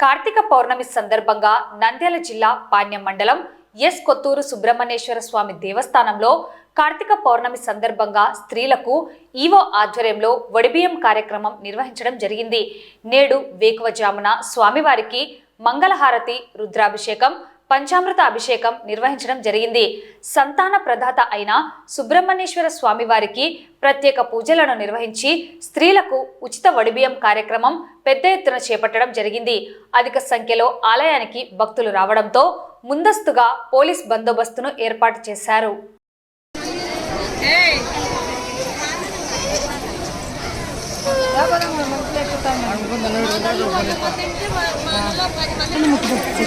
కార్తీక పౌర్ణమి సందర్భంగా నంద్యాల జిల్లా పాణ్యం మండలం ఎస్ కొత్తూరు సుబ్రహ్మణ్యేశ్వర స్వామి దేవస్థానంలో కార్తీక పౌర్ణమి సందర్భంగా స్త్రీలకు ఈవో ఆధ్వర్యంలో వడిబియ్యం కార్యక్రమం నిర్వహించడం జరిగింది. నేడు వేకువజామున స్వామివారికి మంగళహారతి రుద్రాభిషేకం పంచామృత అభిషేకం నిర్వహించడం జరిగింది. సంతాన ప్రదాత అయిన సుబ్రహ్మణ్యేశ్వర స్వామివారికి ప్రత్యేక పూజలను నిర్వహించి స్త్రీలకు ఉచిత వడిబియ్యం కార్యక్రమం పెద్ద ఎత్తున చేపట్టడం జరిగింది. అధిక సంఖ్యలో ఆలయానికి భక్తులు రావడంతో ముందస్తుగా పోలీస్ బందోబస్తును ఏర్పాటు చేశారు.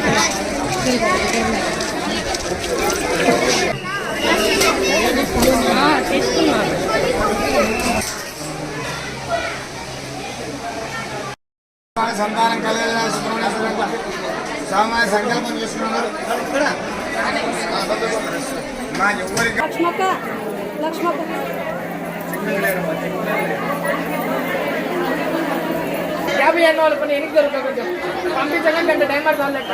స్వామి సంతానం కలగాలని సుబ్రహ్మణ్యేశ్వర స్వామి సంకల్పం చేసుకున్నారు మా ఎవరికి లక్ష్మక్క లక్ష్మక్క. యాభై ఎన్నో వాళ్ళు కొన్ని ఎనికి దొరుకుతా కొంచెం. పంపించగా గంట టైం పడుతుంది లెక్క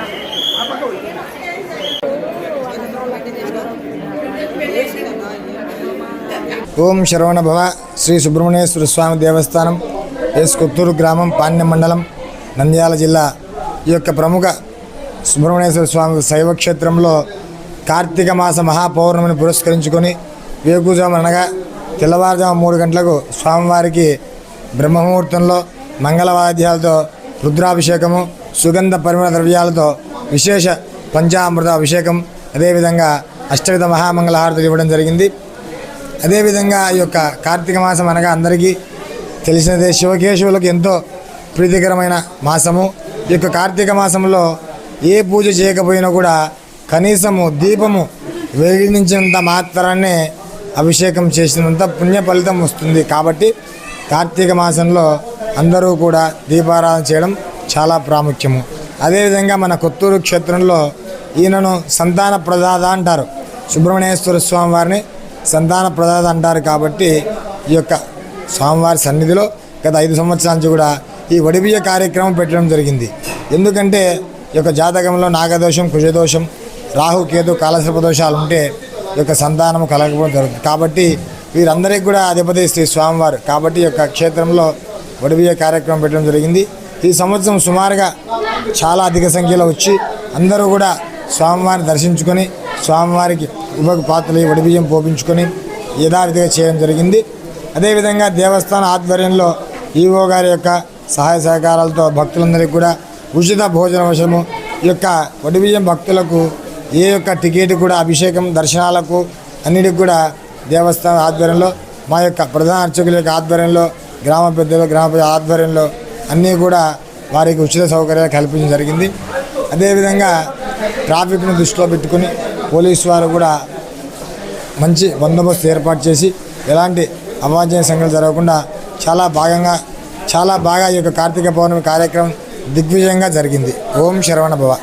ఓం శరవణ భవ శ్రీ సుబ్రహ్మణ్యేశ్వర స్వామి దేవస్థానం ఎస్ కొత్తూరు గ్రామం పాణ్యం మండలం నంద్యాల జిల్లా. ఈ యొక్క ప్రముఖ సుబ్రహ్మణ్యేశ్వర స్వామి శైవ క్షేత్రంలో కార్తీక మాస మహాపౌర్ణమిని పురస్కరించుకొని వేకుజాము అనగా తెల్లవారుజాము మూడు గంటలకు స్వామివారికి బ్రహ్మముహూర్తంలో మంగళవాద్యాలతో రుద్రాభిషేకము సుగంధ పరిమళ ద్రవ్యాలతో విశేష పంచామృత అభిషేకం అదేవిధంగా అష్టవిధ మహామంగళహారతులు ఇవ్వడం జరిగింది. అదేవిధంగా ఈ యొక్క కార్తీక మాసం అనగా అందరికీ తెలిసినదే శివకేశవులకు ఎంతో ప్రీతికరమైన మాసము. ఈ యొక్క కార్తీక మాసంలో ఏ పూజ చేయకపోయినా కూడా కనీసము దీపము వెలిగించినంత మాత్రాన్నే అభిషేకం చేసినంత పుణ్య ఫలితం వస్తుంది కాబట్టి కార్తీక మాసంలో అందరూ కూడా దీపారాధన చేయడం చాలా ప్రాముఖ్యము. అదేవిధంగా మన కొత్తూరు క్షేత్రంలో ఈయనను సంతాన ప్రదాత అంటారు. సుబ్రహ్మణ్యేశ్వర స్వామి వారిని సంతాన ప్రదాత అంటారు కాబట్టి ఈ యొక్క స్వామివారి సన్నిధిలో గత ఐదు సంవత్సరాల నుంచి కూడా ఈ వడిబియ్య కార్యక్రమం పెట్టడం జరిగింది. ఎందుకంటే ఈ యొక్క జాతకంలో నాగదోషం కుజదోషం రాహు కేతు కాలసర్ప దోషాలు ఉంటే ఈ యొక్క సంతానం కలగకపోవడం జరుగుతుంది. కాబట్టి వీరందరికీ కూడా అధిపతి శ్రీ స్వామివారు. కాబట్టి ఈ యొక్క క్షేత్రంలో వడిబియ్య కార్యక్రమం పెట్టడం జరిగింది. ఈ సంవత్సరం సుమారుగా చాలా అధిక సంఖ్యలో వచ్చి అందరూ కూడా స్వామివారిని దర్శించుకొని స్వామివారికి ఉపక పాత్రలు వడిబియ్యం పోపించుకొని యథావిధిగా చేయడం జరిగింది. అదేవిధంగా దేవస్థాన ఆధ్వర్యంలో ఈవో గారి యొక్క సహాయ సహకారాలతో భక్తులందరికీ కూడా ఉచిత భోజన వశము ఈ యొక్క వడిబియ్యం భక్తులకు ఏ యొక్క టికెట్ కూడా అభిషేకం దర్శనాలకు అన్నిటికి కూడా దేవస్థాన ఆధ్వర్యంలో మా యొక్క ప్రధాన అర్చకుల యొక్క ఆధ్వర్యంలో గ్రామ పెద్దలు గ్రామ ఆధ్వర్యంలో అన్నీ కూడా వారికి ఉచిత సౌకర్యాలు కల్పించడం జరిగింది. అదేవిధంగా ట్రాఫిక్ను దృష్టిలో పెట్టుకుని పోలీసు వారు కూడా మంచి బందోబస్తు ఏర్పాటు చేసి ఎలాంటి అవాంఛనీయ సంఘటనలు జరగకుండా చాలా భాగంగా చాలా బాగా ఈ యొక్క కార్తీక పౌర్ణమి కార్యక్రమం దిగ్విజయంగా జరిగింది. ఓం శరవణ భవ.